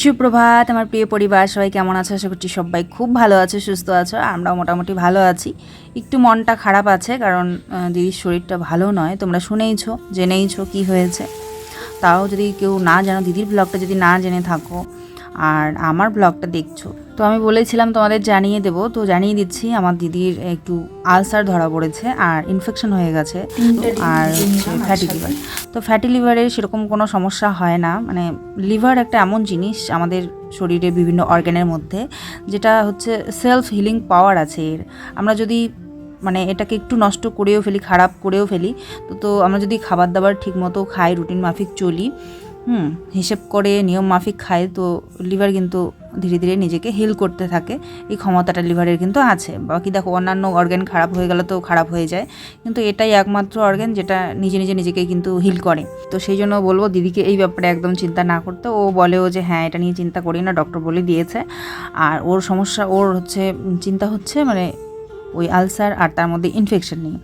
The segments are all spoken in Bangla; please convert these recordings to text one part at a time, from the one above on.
সুপ্রভাত, আমার প্রিয় পরিবার, সবাই কেমন আছে? আশা করছি সবাই খুব ভালো আছে, সুস্থ আছো আমরাও মোটামুটি ভালো আছি। একটু মনটা খারাপ আছে, কারণ দিদির শরীরটা ভালো নয়। তোমরা শুনেইছো, জেনেইছ কি হয়েছে। তাও যদি কেউ না জানো, দিদির ব্লগটা যদি না জেনে থাকো, আর আমার ব্লগটা দেখছ তো আমি বলেছিলাম তোমাদের জানিয়ে দেবো তো জানিয়ে দিচ্ছি আমার দিদির একটু আলসার ধরা পড়েছে আর ইনফেকশন হয়ে গেছে। আর ফ্যাটি লিভার তো ফ্যাটি লিভারের সেরকম কোনো সমস্যা হয় না। মানে লিভার একটা এমন জিনিস আমাদের শরীরে বিভিন্ন অর্গ্যানের মধ্যে যেটা হচ্ছে সেলফ হিলিং পাওয়ার আছে এর। আমরা যদি মানে এটাকে একটু নষ্ট করেও ফেলি খারাপ করেও ফেলি তো তো আমরা যদি খাবার দাবার ঠিক মতো খাই রুটিন মাফিক চলি হুম, হিসেব করে নিয়ম মাফিক খায়, তো লিভার কিন্তু ধীরে ধীরে নিজেকে হিল করতে থাকে। এই ক্ষমতাটা লিভারের কিন্তু আছে। বাকি দেখো, অন্যান্য অর্গ্যান খারাপ হয়ে গেলে তো খারাপ হয়ে যায়। কিন্তু এটাই একমাত্র অর্গ্যান যেটা নিজে নিজে নিজেকে কিন্তু হিল করে। তো সেই জন্য বলব, দিদিকে এই ব্যাপারে একদম চিন্তা না করতে। ও বলেও যে হ্যাঁ এটা নিয়ে চিন্তা করি না। ডক্টর বলে দিয়েছে। আর ওর সমস্যা, ওর হচ্ছে, চিন্তা হচ্ছে মানে ওই আলসার আর তার মধ্যে ইনফেকশন নেই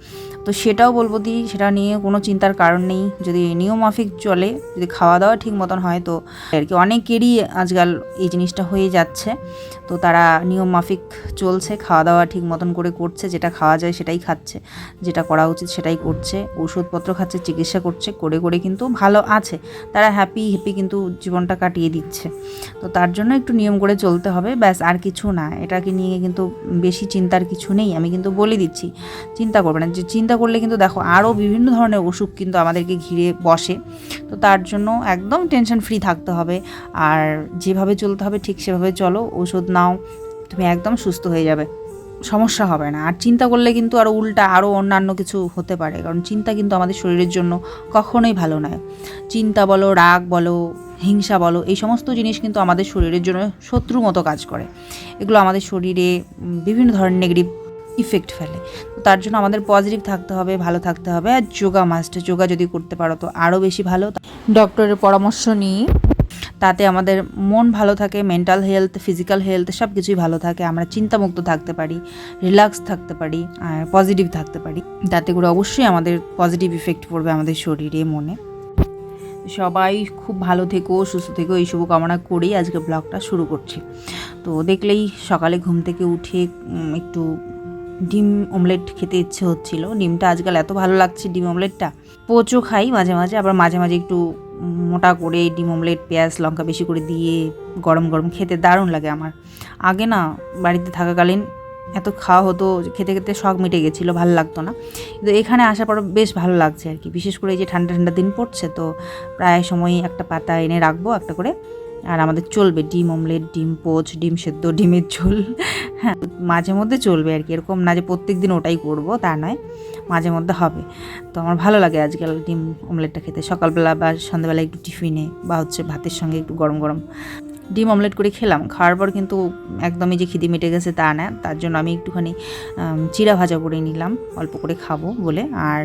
তো সেটাও বলব দি, সেটা নিয়ে কোনো চিন্তার কারণ নেই। যদি নিয়মমাফিক চলে, যদি খাওয়া দাওয়া ঠিক মতন হয় তো, আর কি অনেকেরই আজকাল এই জিনিসটা হয়ে যাচ্ছে। তো তারা নিয়ম মাফিক চলছে খাওয়া দাওয়া ঠিক মতন করে করছে, যেটা খাওয়া যায় সেটাই খাচ্ছে। যেটা করা উচিত সেটাই করছে, ওষুধপত্র খাচ্ছে, চিকিৎসা করছে, করে করে কিন্তু ভালো আছে। তারা হ্যাপি হ্যাপি কিন্তু জীবনটা কাটিয়ে দিচ্ছে। তো তার জন্য একটু নিয়ম করে চলতে হবে, ব্যাস আর কিছু না। এটাকে নিয়ে কিন্তু বেশি চিন্তার কিছু নেই, আমি কিন্তু বলে দিচ্ছি। চিন্তা করবে না, যে চিন্তা করলে কিন্তু দেখো আরও বিভিন্ন ধরনের অসুখ কিন্তু আমাদেরকে ঘিরে বসে। তো তার জন্য একদম টেনশন ফ্রি থাকতে হবে। আর যেভাবে চলতে হবে ঠিক সেভাবে চলো, ওষুধ নাও, তুমি একদম সুস্থ হয়ে যাবে। সমস্যা হবে না। আর চিন্তা করলে কিন্তু আরও উল্টা আরও অন্যান্য কিছু হতে পারে। কারণ চিন্তা কিন্তু আমাদের শরীরের জন্য কখনোই ভালো নয়। চিন্তা বলো, রাগ বলো, হিংসা বলো, এই সমস্ত জিনিস কিন্তু আমাদের শরীরের জন্য শত্রু মতো কাজ করে। এগুলো আমাদের শরীরে বিভিন্ন ধরনের নেগেটিভ ইফেক্ট ফেলে। তো তার জন্য আমাদের পজিটিভ থাকতে হবে, ভালো থাকতে হবে। আর যোগা মাস্ট যোগা যদি করতে পারো তো আরও বেশি ভালো। ডক্টরের পরামর্শ নিয়ে তাতে আমাদের মন ভালো থাকে মেন্টাল হেলথ ফিজিক্যাল হেলথ সব কিছুই ভালো থাকে, আমরা চিন্তামুক্ত থাকতে পারি রিল্যাক্স থাকতে পারি পজিটিভ থাকতে পারি। তাতে করে অবশ্যই আমাদের পজিটিভ ইফেক্ট পড়বে আমাদের শরীরে, মনে। সবাই খুব ভালো থেকো, সুস্থ থেকো, এই শুভকামনা করেই আজকে ব্লগটা শুরু করছি। তো দেখলেই সকালে ঘুম থেকে উঠে একটু ডিম অমলেট খেতে ইচ্ছে হচ্ছিল। ডিমটা আজকাল এত ভালো লাগছে, ডিম অমলেটটা পোচও খাই মাঝে মাঝে, আবার মাঝে মাঝে একটু মোটা করে ডিম অমলেট, পেঁয়াজ, লঙ্কা বেশি করে দিয়ে গরম গরম খেতে দারুণ লাগে আমার। আগে না বাড়িতে থাকাকালীন এত খাওয়া হতো খেতে খেতে শখ মিটে গেছিল, ভালো লাগতো না। কিন্তু এখানে আসার পর বেশ ভালো লাগছে আর কি। বিশেষ করে এই যে ঠান্ডা ঠান্ডা দিন পড়ছে তো প্রায় সময় একটা পাতা এনে রাখব একটা করে আর আমাদের চলবে ডিম অমলেট, ডিম পোচ, ডিম সেদ্ধ, ডিমের ঝোল। হ্যাঁ মাঝে মধ্যে চলবে আর কি। এরকম না যে প্রত্যেক দিন ওটাই করব, তা নয়। মাঝে মধ্যে হবে। তো আমার ভালো লাগে আজকাল ডিম অমলেটটা খেতে। সকালবেলা বা সন্ধ্যাবেলা একটু টিফিনে বা হচ্ছে ভাতের সঙ্গে একটু গরম গরম ডিম অমলেট করে খেলাম। খাওয়ার পর কিন্তু একদমই যে খিদে মিটে গেছে তা না। তার জন্য আমি একটুখানি চিড়া ভাজা করে নিলাম। অল্প করে খাব বলে। আর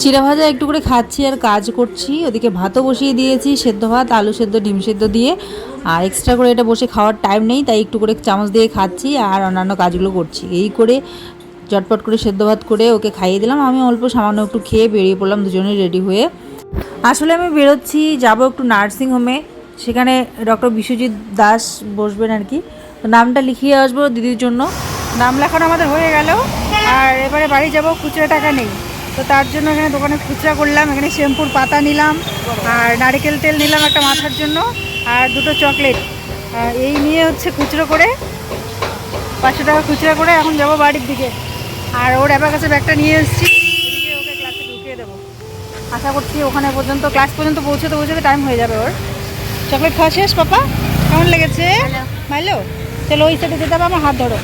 চিরা ভাজা একটু করে খাচ্ছি আর কাজ করছি। ওদিকে ভাতও বসিয়ে দিয়েছি, সেদ্ধ ভাত, আলু সেদ্ধ, ডিম সেদ্ধ দিয়ে। আর এক্সট্রা করে এটা বসে খাওয়ার টাইম নেই, তাই একটু করে চামচ দিয়ে খাচ্ছি আর অন্যান্য কাজগুলো করছি। এই করে চটপট করে সেদ্ধ ভাত করে ওকে খাইয়ে দিলাম। আমি অল্প সামান্য একটু খেয়ে বেরিয়ে পড়লাম দুজনে রেডি হয়ে। আসলে আমি বেরোচ্ছি, যাব একটু নার্সিং হোমে সেখানে ডক্টর বিশ্বজিৎ দাস বসবেন আর কি। তো নামটা লিখিয়ে আসব দিদির জন্য। নাম লেখানো আমাদের হয়ে গেল। আর এবারে বাড়ি যাব, খুচরা টাকা নেই। তো তার জন্য এখানে দোকানে খুচরা করলাম, এখানে শ্যাম্পুর পাতা নিলাম, আর নারকেল তেল নিলাম একটা মাথার জন্য, আর দুটো চকলেট। এই নিয়ে হচ্ছে খুচরো করে। পাঁচশো টাকা খুচরা করে এখন যাব বাড়ির দিকে। আর ওর এবার কাছে ব্যাগটা নিয়ে এসেছি। ওকে ক্লাসে ঢুকিয়ে দেবো। আশা করছি ওখানে পর্যন্ত ক্লাস পর্যন্ত পৌঁছতে পৌঁছতে টাইম হয়ে যাবে ওর। চকলেট খাওয়া শেষ পাপা? কেমন লেগেছে? ভালো। চলো ওই সাইডে যেতে হবে আমার হাত ধরো।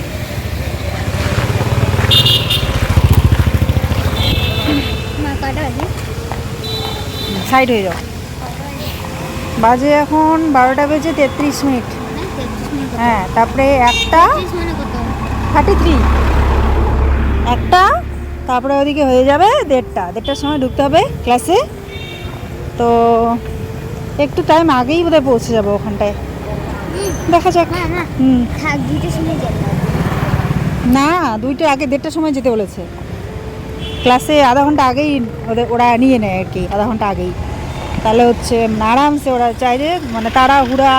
সাইড হয়ে যাও। বাজে এখন বারোটা বেজে তেত্রিশ মিনিট। হ্যাঁ তারপরে একটা থার্টি থ্রি একটা তারপরে ওদিকে হয়ে যাবে দেড়টা। দেড়টার সময় ঢুকতে হবে ক্লাসে তো একটু টাইম আগেই বোধহয় পৌঁছে যাব ওখানটায়। দেখা যাক। হুম। দুইটার সময় না দুইটা আগে দেড়টার সময় যেতে বলেছে। ক্লাসে আধা ঘণ্টা আগেই ওদের ওরা নিয়ে নেয় আর কি আধা ঘণ্টা আগেই। তাহলে হচ্ছে আরামসে ওরা চায় যে মানে তাড়াহুড়া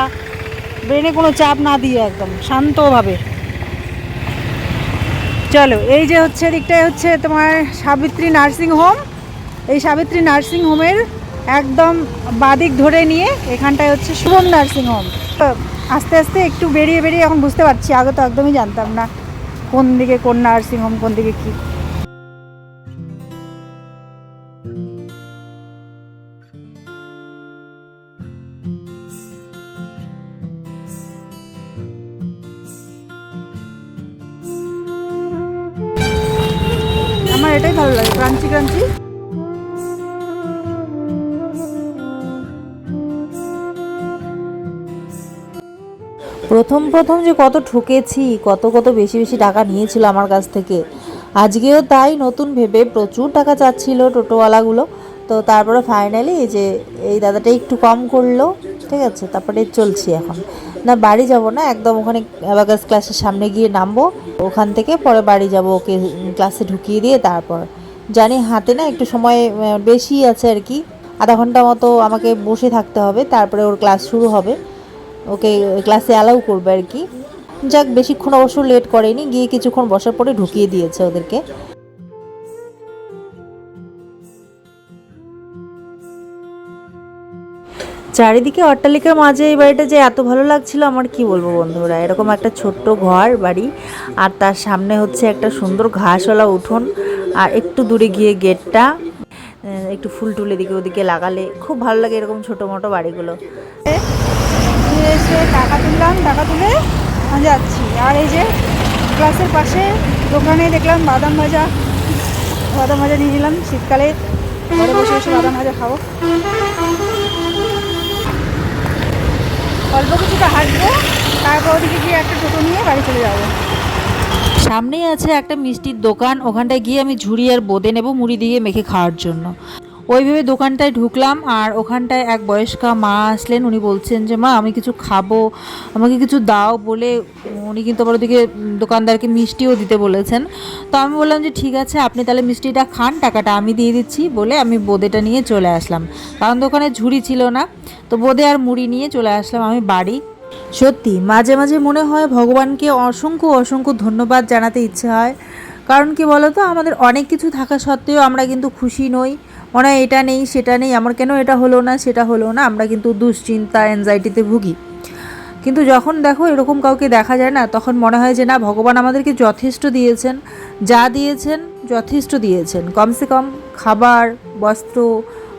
ব্রেনে কোনো চাপ না দিয়ে একদম শান্তভাবে। চলো, এই যে হচ্ছে এদিকটায় হচ্ছে তোমার সাবিত্রী নার্সিং হোম। এই সাবিত্রী নার্সিং হোমের একদম বাদিক ধরে নিয়ে এখানটায় হচ্ছে শুভম নার্সিং হোম। আস্তে আস্তে একটু বেরিয়ে বেরিয়ে এখন বুঝতে পারছি, আগে তো একদমই জানতাম না কোন দিকে কোন নার্সিং হোম, কোন দিকে কী। প্রথম যে কত ঠকেছি, কত কত বেশি বেশি টাকা নিয়েছিল আমার কাছ থেকে। আজকেও তাই নতুন ভেবে প্রচুর টাকা চাচ্ছিল টোটোওয়ালাগুলো। তো তারপরে ফাইনালি এই যে এই দাদাটা একটু কম করল, ঠিক আছে? তারপরে চলছি এখন। না, বাড়ি যাব না, একদম ওখানে অ্যাবাকাস ক্লাসের সামনে গিয়ে নামবো। ওখান থেকে পরে বাড়ি যাব ওকে ক্লাসে ঢুকিয়ে দিয়ে তারপর। জানি হাতে না একটু সময় বেশি আছে আর কি। আধা ঘণ্টা মতো আমাকে বসে থাকতে হবে, তারপরে ওর ক্লাস শুরু হবে। ওকে ক্লাসে অ্যালাউ করবে আর কি। যাক, বেশিক্ষণ অবশ্য লেট করেনি, গিয়ে কিছুক্ষণ বসার পরে ঢুকিয়ে দিয়েছে ওদেরকে। চারিদিকে অট্টালিকার মাঝে এই বাড়িটা যে এত ভালো লাগছিল, আমার কি বলব বন্ধুরা? এরকম একটা ছোট্ট ঘর বাড়ি, আর তার সামনে হচ্ছে একটা সুন্দর ঘাসওয়ালা উঠোন, আর একটু দূরে গিয়ে গেটটা, একটু ফুল টুল এদিকে ওদিকে লাগালে খুব ভালো লাগে এরকম ছোটো মোটো বাড়িগুলো। নিয়ে এসে টাকা তুললাম, টাকা তুলে যাচ্ছি। আর এই যে ক্লাসের পাশে দোকানে দেখলাম বাদাম ভাজা বাদাম ভাজা নিয়ে নিলাম শীতকালে। ঘরে বসে বসে বাদাম ভাজা খাব। অল্প কিছুটা হাঁটবো, তারপর ওদিকে গিয়ে একটা টোটো নিয়ে বাড়ি চলে যাব। সামনেই আছে একটা মিষ্টির দোকান, ওখানটায় গিয়ে আমি ঝুড়ি আর বোঁদে নেব মুড়ি দিয়ে মেখে খাওয়ার জন্য। ওইভাবে দোকানটায় ঢুকলাম আর ওখানটায় এক বয়স্কা মা আসলেন। উনি বলছেন যে, মা, আমি কিছু খাব, আমাকে কিছু দাও বলে উনি কিন্তু আবার ওদিকে দোকানদারকে মিষ্টিও দিতে বলেছেন। তো আমি বললাম যে, ঠিক আছে, আপনি তাহলে মিষ্টিটা খান, টাকাটা আমি দিয়ে দিচ্ছি বলে আমি বোঁদেটা নিয়ে চলে আসলাম। কারণ দোকানে ঝুড়ি ছিল না, তো বোঁদে আর মুড়ি নিয়ে চলে আসলাম আমি বাড়ি। সত্যি, মাঝে মাঝে মনে হয় ভগবানকে অসংখ্য অসংখ্য ধন্যবাদ জানাতে ইচ্ছে হয়। কারণ কি বলতো, আমাদের অনেক কিছু থাকা সত্ত্বেও আমরা কিন্তু খুশি নই। মনে হয় এটা নেই, সেটা নেই, আমার কেন এটা হলো না, সেটা হলো না, আমরা কিন্তু দুশ্চিন্তা অ্যাংজাইটিতে ভুগি। কিন্তু যখন দেখো এরকম কাউকে দেখা যায় না, তখন মনে হয় যে না, ভগবান আমাদেরকে যথেষ্ট দিয়েছেন, যা দিয়েছেন যথেষ্ট দিয়েছেন। কমসে কম খাবার, বস্ত্র,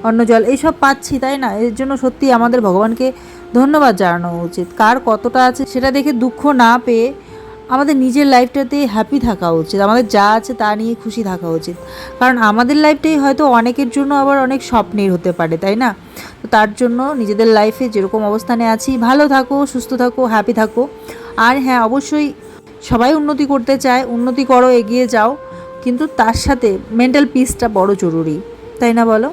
অন্ন, জল, এইসব পাচ্ছি, তাই না? এর জন্য সত্যি আমাদের ভগবানকে ধন্যবাদ জানানো উচিত। কার কতটা আছে সেটা দেখে দুঃখ না পেয়ে আমাদের নিজের লাইফটাতে হ্যাপি থাকা উচিত। আমাদের যা আছে তা নিয়ে খুশি থাকা উচিত। কারণ আমাদের লাইফটাই হয়তো অনেকের জন্য আবার অনেক স্বপ্নের হতে পারে, তাই না? তো তার জন্য নিজেদের লাইফে যেরকম অবস্থানে আছি, ভালো থাকো, সুস্থ থাকো হ্যাপি থাকো। আর হ্যাঁ অবশ্যই সবাই উন্নতি করতে চায়, উন্নতি করো, এগিয়ে যাও। কিন্তু তার সাথে মেন্টাল পিসটা বড় জরুরি, তাই না বলো?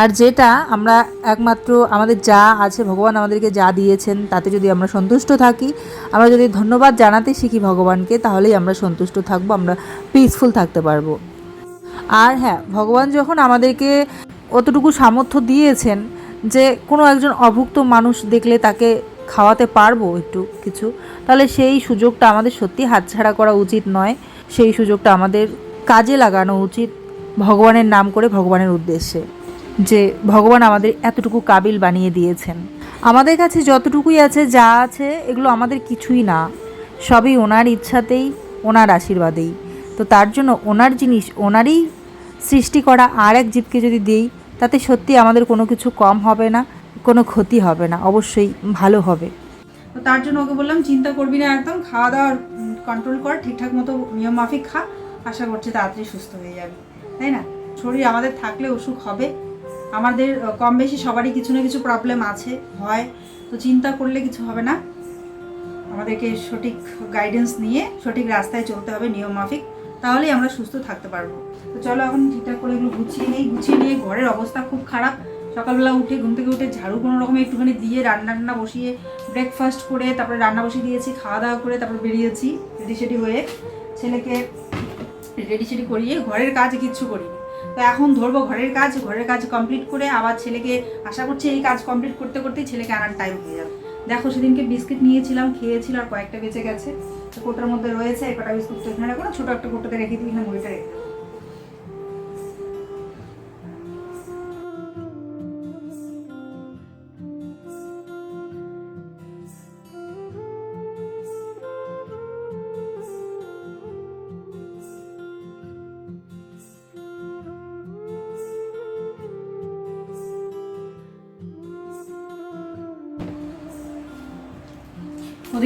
আর যেটা আমরা একমাত্র আমাদের যা আছে, ভগবান আমাদেরকে যা দিয়েছেন তাতে যদি আমরা সন্তুষ্ট থাকি, আমরা যদি ধন্যবাদ জানাতে শিখি ভগবানকে, তাহলেই আমরা সন্তুষ্ট থাকব, আমরা পিসফুল থাকতে পারব। আর হ্যাঁ ভগবান যখন আমাদেরকে অতটুকু সামর্থ্য দিয়েছেন যে কোনো একজন অভুক্ত মানুষ দেখলে তাকে খাওয়াতে পারব একটু কিছু, তাহলে সেই সুযোগটা আমাদের সত্যি হাতছাড়া করা উচিত নয়। সেই সুযোগটা আমাদের কাজে লাগানো উচিত ভগবানের নাম করে ভগবানের উদ্দেশ্যে। যে ভগবান আমাদের এতটুকু কাবিল বানিয়ে দিয়েছেন। আমাদের কাছে যতটুকুই আছে, যা আছে, এগুলো আমাদের কিছুই না। সবই ওনার ইচ্ছাতেই, ওনার আশীর্বাদেই। তো তার জন্য ওনার জিনিস, ওনারই সৃষ্টি করা আর এক জীবকে যদি দিই, তাতে সত্যি আমাদের কোনো কিছু কম হবে না, কোনো ক্ষতি হবে না, অবশ্যই ভালো হবে। তো তার জন্য ওকে বললাম, চিন্তা করবি না একদম, খাওয়া দাওয়া কন্ট্রোল কর, ঠিকঠাক মতো নিয়ম মাফিক খা। আশা করছি তাড়াতাড়ি সুস্থ হয়ে যাবে। তাই না? শরীর আমাদের থাকলে অসুখ হবে। আমাদের কম বেশি সবারই কিছু না কিছু প্রবলেম আছে, হয়, তো চিন্তা করলে কিছু হবে না। আমাদেরকে সঠিক গাইডেন্স নিয়ে, সঠিক রাস্তায় চলতে হবে নিয়ম মাফিক, তাহলেই আমরা সুস্থ থাকতে পারব। তো চলো এখন ঠিকঠাক করে এগুলো গুছিয়ে নিই, গুছিয়ে নিয়ে ঘরের অবস্থা খুব খারাপ। সকালবেলা উঠে ঘুম থেকে উঠে ঝাড়ু কোনো রকমে একটুখানি দিয়ে রান্না টান্না বসিয়ে ব্রেকফাস্ট করে, তারপরে রান্না বসিয়ে দিয়েছি, খাওয়া দাওয়া করে তারপর বেরিয়েছি রেডি সেডি হয়ে ছেলেকে রেডি সেডি করিয়ে ঘরের কাজ কিচ্ছু করিনি। তো এখন ধরবো ঘরের কাজ ঘরের কাজ কমপ্লিট করে আবার ছেলেকে আশা করছি এই কাজ কমপ্লিট করতে করতেই ছেলেকে আনার টাইম হয়ে যাবে। দেখো সেদিনকে বিস্কিট নিয়েছিলাম, খেয়েছিল আর কয়েকটা বেঁচে গেছে। তো কোটার মধ্যে রয়েছে কটা বিস্কুট এখানে রাখো ছোটো একটা কোটাতে রেখে দিই, এখানে মুড়িটা রেখে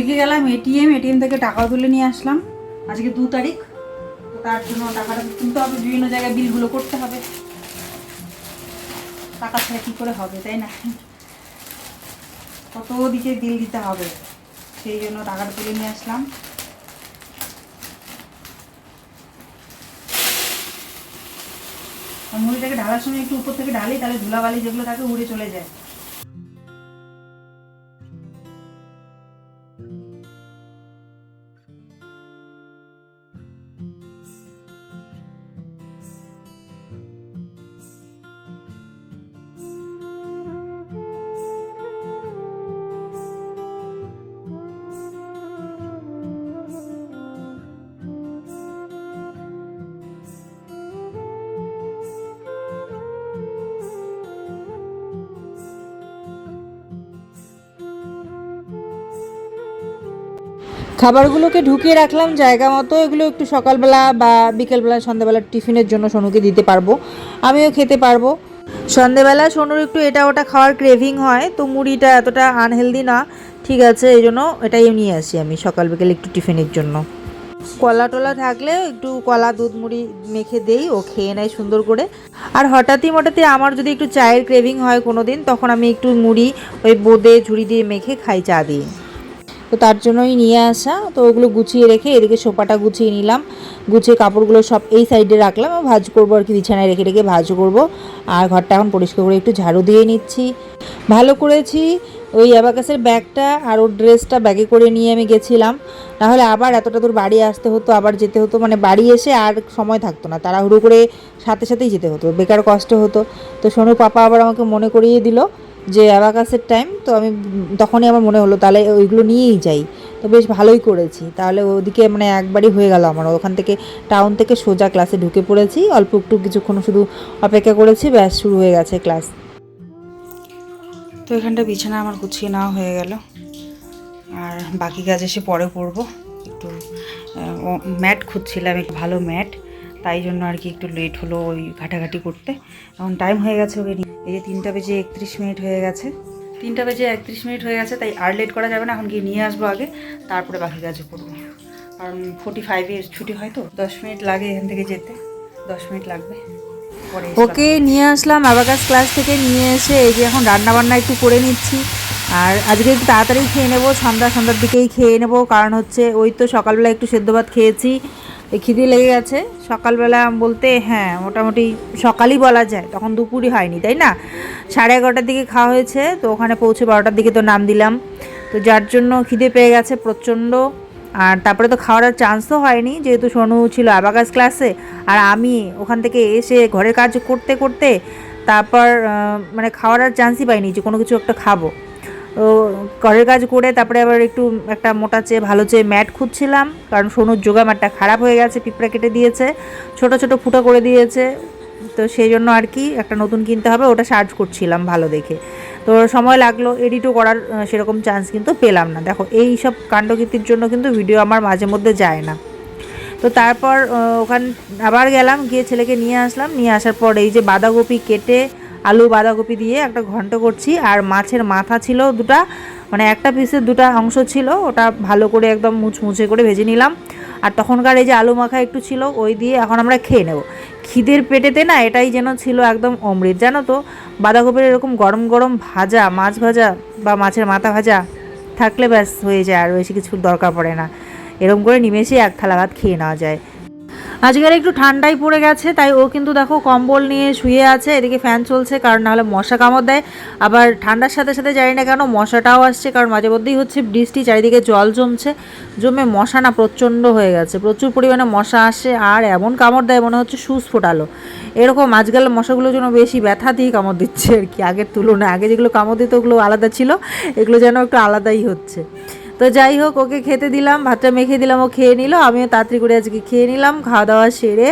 ওদিকে গেলাম এটিএম এটিএম থেকে টাকা তুলে নিয়ে আসলাম। আজকে দু তারিখ তার জন্য টাকাটা তুলতে হবে, বিভিন্ন জায়গায় বিলগুলো করতে হবে। টাকা ছাড়া কী করে হবে, তাই না? কত দিকে বিল দিতে হবে, সেই জন্য টাকাটা তুলে নিয়ে আসলাম। মুড়িটাকে ঢালার সময় একটু উপর থেকে ঢালি, তাহলে ধুলাবালি যেগুলো থাকে উড়ে চলে যায়। খাবারগুলোকে ঢুকিয়ে রাখলাম, জায়গা মতো। এগুলো একটু সকালবেলা বা বিকেলবেলা, সন্ধ্যাবেলা টিফিনের জন্য সোনুকে দিতে পারব। আমিও খেতে পারব। সন্ধেবেলা সোনুর একটু এটা ওটা খাওয়ার ক্রেভিং হয়, তো মুড়িটা এতটা আনহেলদি না। ঠিক আছে, এই জন্য এটাই নিয়ে আসি আমি সকাল বিকেল একটু টিফিনের জন্য। কলা টলা থাকলে একটু কলা, দুধ, মুড়ি মেখে দেই, ও খেয়ে নেয় সুন্দর করে। আর হঠাৎই মঠাৎই আমার যদি একটু চায়ের ক্রেভিং হয় কোনো দিন তখন আমি একটু মুড়ি, ওই বোঁদে ঝুড়ি দিয়ে মেখে খাই চা দিয়ে তো তার জন্যই নিয়ে আসা। তো ওগুলো গুছিয়ে রেখে এদিকে সোফাটা গুছিয়ে নিলাম। গুছিয়ে কাপড়গুলো সব এই সাইডে রাখলাম। ভাজ করব আর কি, বিছানায় রেখে রেখে ভাজ করব। আর ঘরটা এখন পরিষ্কার করে একটু ঝাড়ু দিয়ে নিচ্ছি। ভালো করেছি ওই অ্যাবাকাসের ব্যাগটা আর ওর ড্রেসটা ব্যাগে করে নিয়ে আমি গেছিলাম। নাহলে আবার এতটা দূর বাড়ি আসতে হতো, আবার যেতে হতো। মানে বাড়ি এসে আর সময় থাকতো না। তাড়াহুড়ো করে সাথে সাথেই যেতে হতো। বেকার কষ্ট হতো। তো সোনু পাপা আবার আমাকে মনে করিয়ে দিল যে অ্যাবাকাসের টাইম তো আমি তখনই আমার মনে হলো, তাহলে ওইগুলো নিয়েই যাই। তো বেশ ভালোই করেছি। তাহলে ওদিকে মানে একবারই হয়ে গেল আমার। ওখান থেকে টাউন থেকে সোজা ক্লাসে ঢুকে পড়েছি। অল্প একটু কিছুক্ষণ শুধু অপেক্ষা করেছি, ব্যাস শুরু হয়ে গেছে ক্লাস তো এখানটা বিছানা আমার গুছিয়ে নেওয়া হয়ে গেল। আর বাকি কাজ এসে পরে করব একটু ম্যাট খুঁজছিলাম, একটু ভালো ম্যাট। তাই জন্য আর কি একটু লেট হলো ওই ঘাটাঘাটি করতে। এখন টাইম হয়ে গেছে ওকে। এই যে তিনটা বেজে একত্রিশ মিনিট হয়ে গেছে। তিনটা বেজে একত্রিশ মিনিট হয়ে গেছে তাই আর লেট করা যাবে না এখন গিয়ে নিয়ে আসব আগে তারপরে বাকি কাজও করব। কারণ ফোর্টি ফাইভে ছুটি হয় তো দশ মিনিট লাগে এখান থেকে যেতে দশ মিনিট লাগবে। ওকে নিয়ে আসলাম অ্যাবাকাস ক্লাস থেকে নিয়ে এসে এই যে এখন রান্না বান্না একটু করে নিচ্ছি। আর আজকে একটু তাড়াতাড়ি খেয়ে নেব সন্ধ্যা সন্ধ্যার দিকেই খেয়ে নেব কারণ হচ্ছে ওই তো সকালবেলা একটু সেদ্ধ ভাত খেয়েছি। এই খিদে লেগে গেছে। সকালবেলা বলতে হ্যাঁ মোটামুটি সকালই বলা যায়, তখন দুপুরই হয়নি, তাই না? সাড়ে এগারোটার দিকে খাওয়া হয়েছে, তো ওখানে পৌঁছে বারোটার দিকে তো নাম দিলাম। তো যার জন্য খিদে পেয়ে গেছে প্রচণ্ড। আর তারপরে তো খাওয়ার আর চান্স তো হয়নি, যেহেতু সোনু ছিল অ্যাবাকাস ক্লাসে আর আমি ওখান থেকে এসে ঘরের কাজ করতে করতে তারপর মানে খাওয়ার আর চান্সই পাইনি যে কোনো কিছু একটা খাব। ঘরের কাজ করে তারপরে আবার একটু একটা মোটা চেয়ে ভালো চেয়ে ম্যাট খুঁজছিলাম, কারণ সোনুর যোগা ম্যাটটা খারাপ হয়ে গেছে, পিঁপড়া কেটে দিয়েছে, ছোট ছোট ফুটো করে দিয়েছে, তো সেই জন্য আর কি একটা নতুন কিনতে হবে, ওটা সার্চ করছিলাম ভালো দেখে। তো সময় লাগল এডিটও করার সেরকম চান্স কিন্তু পেলাম না। দেখো, এই সব কাণ্ডকীর্তির জন্য কিন্তু ভিডিও আমার মাঝে মধ্যে যায় না। তো তারপর ওখান, আবার গেলাম, গিয়ে ছেলেকে নিয়ে আসলাম, নিয়ে আসার পর এই যে বাঁধাকপি কেটে আলু বাঁধাকপি দিয়ে একটা ঘন্ট করছি, আর মাছের মাথা ছিল দুটা মানে একটা পিসের দুটা অংশ ছিল, ওটা ভালো করে একদম মুচমুচে করে ভেজে নিলাম। আর তখনকার এই যে আলু মাখা একটু ছিল, ওই দিয়ে এখন আমরা খেয়ে নেব। খিদের পেটেতে না এটাই যেন ছিল একদম অমৃত, জানো তো? বাঁধাকপির এরকম গরম গরম ভাজা, মাছ ভাজা বা মাছের মাথা ভাজা, থাকলে ব্যাস হয়ে যায়, আর বেশি কিছু দরকার পড়ে না। এরকম করে নিমেষে এক থালা ভাত খেয়ে নেওয়া যায়। আজকের একটু ঠান্ডাই পড়ে গেছে, তাই ও কিন্তু দেখো কম্বল নিয়ে শুয়ে আছে, এদিকে ফ্যান চলছে, কারণ নাহলে মশা কামড় দেয়। আবার ঠান্ডার সাথে সাথে জানি না কেন মশাটাও আসছে, কারণ মাঝে মধ্যেই হচ্ছে বৃষ্টি, চারিদিকে জল জমছে। জমে মশা না প্রচণ্ড হয়ে গেছে, প্রচুর পরিমাণে মশা আসে, আর এমন কামড় দেয় মনে হচ্ছে সুস ফোটালো। এরকম আজকাল মশাগুলোর জন্য বেশি ব্যথা দিয়ে কামড় দিচ্ছে আর কি, আগের তুলনায়। আগে যেগুলো কামড় দিত ওগুলো আলাদা ছিল, এগুলো যেন একটু আলাদাই হচ্ছে। তো যাই হোক, ওকে খেতে দিলাম, ভাতটা মেখে দিলাম, ও খেয়ে নিল, আমিও তাড়াতাড়ি করে আজকে খেয়ে নিলাম খাওয়া দাওয়া সেরে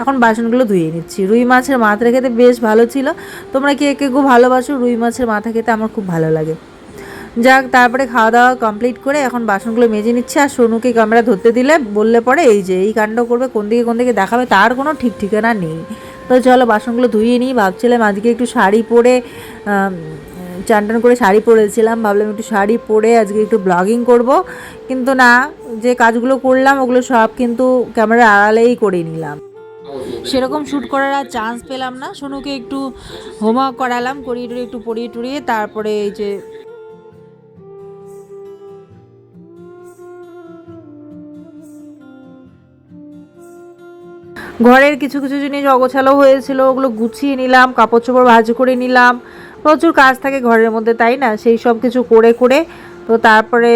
এখন বাসনগুলো ধুয়ে নিচ্ছি। রুই মাছের মাথা খেতে বেশ ভালো ছিল। তোমরা কে কে খুব ভালোবাসো, রুই মাছের মাথা খেতে আমার খুব ভালো লাগে। যাক, তারপরে খাওয়া দাওয়া কমপ্লিট করে এখন বাসনগুলো মেজে নিচ্ছে, আর সোনুকে ক্যামেরা ধরতে দিলে বললে পরে, এই যে, এই কাণ্ড করবে, কোন দিকে কোন দিকে দেখাবে, তার কোনো ঠিক ঠিকানা নেই। তো চলো, বাসনগুলো ধুয়ে নিই, ভাবছিলাম আজকে একটু শাড়ি পরে চান টান করে শাড়ি পরেছিলাম, ভাবলাম একটু শাড়ি পরে আজকে একটু ব্লগিং করব। কিন্তু না, যে কাজগুলো করলাম, ওগুলো সব কিন্তু ক্যামেরার আড়ালেই করে নিলাম। সেরকম শ্যুট করার আর চান্স পেলাম না। সোনুকে একটু হোমওয়ার্ক করালাম, করিয়ে টরিয়ে একটু পড়িয়ে টরিয়ে, তারপরে এই যে ঘরের কিছু কিছু জিনিস অগোছালো হয়েছিল, ওগুলো গুছিয়ে নিলাম, কাপড় চোপড় ভাজ করে নিলাম। প্রচুর কাজ থাকে ঘরের মধ্যে, তাই না? সেই সব কিছু করে করে তো তারপরে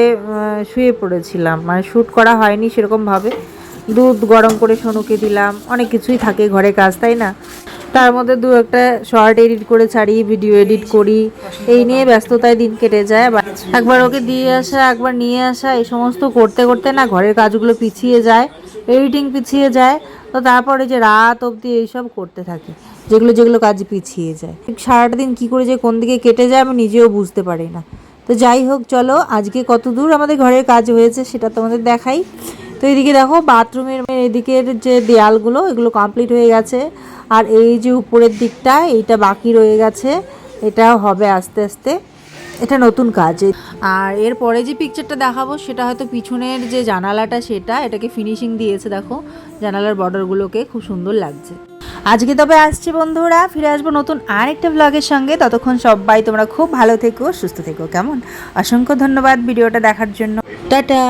শুয়ে পড়েছিলাম। মানে শ্যুট করা হয়নি সেরকমভাবে দুধ গরম করে সোনুকে দিলাম, অনেক কিছুই থাকে ঘরের কাজ, তাই না? তার মধ্যে দু একটা শর্ট এডিট করে ছাড়ি, ভিডিও এডিট করি। এই নিয়ে ব্যস্ততায় দিন কেটে যায়। একবার ওকে দিয়ে আসা, একবার নিয়ে আসা, এই সমস্ত করতে করতে না ঘরের কাজগুলো পিছিয়ে যায়, এডিটিং পিছিয়ে যায়। তো তারপরে যে রাত অবধি এইসব করতে থাকি। যেগুলো যেগুলো কাজ পিছিয়ে যায়। সারাটা দিন কী করে যে কোন দিকে কেটে যায় আমি নিজেও বুঝতে পারি না। তো যাই হোক, চলো, আজকে কত দূর আমাদের ঘরের কাজ হয়েছে সেটা তোমাদের দেখাই। তো এদিকে দেখো, বাথরুমের এদিকের যে দেয়ালগুলো, এগুলো কমপ্লিট হয়ে গেছে। আর এই যে উপরের দিকটা, এইটা বাকি রয়ে গেছে। এটা হবে আস্তে আস্তে। এটা নতুন কাজ। আর এরপরে যে পিকচারটা দেখাবো, সেটা হয়তো পিছনের যে জানালাটা, সেটা এটাকে ফিনিশিং দিয়েছে, দেখো। জানালার বর্ডারগুলোকে খুব সুন্দর লাগছে। আজকে তবে আসছি বন্ধুরা, ফিরে আসব নতুন আরেকটা ব্লগের সঙ্গে। ততক্ষণ সবাই তোমরা খুব ভালো থেকো, সুস্থ থেকো, কেমন? অসংখ্য ধন্যবাদ ভিডিওটা দেখার জন্য। টাটা!